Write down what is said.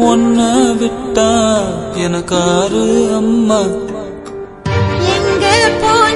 ஒன்ன விட்டா எனக்காரு அம்மா. எங்க போய்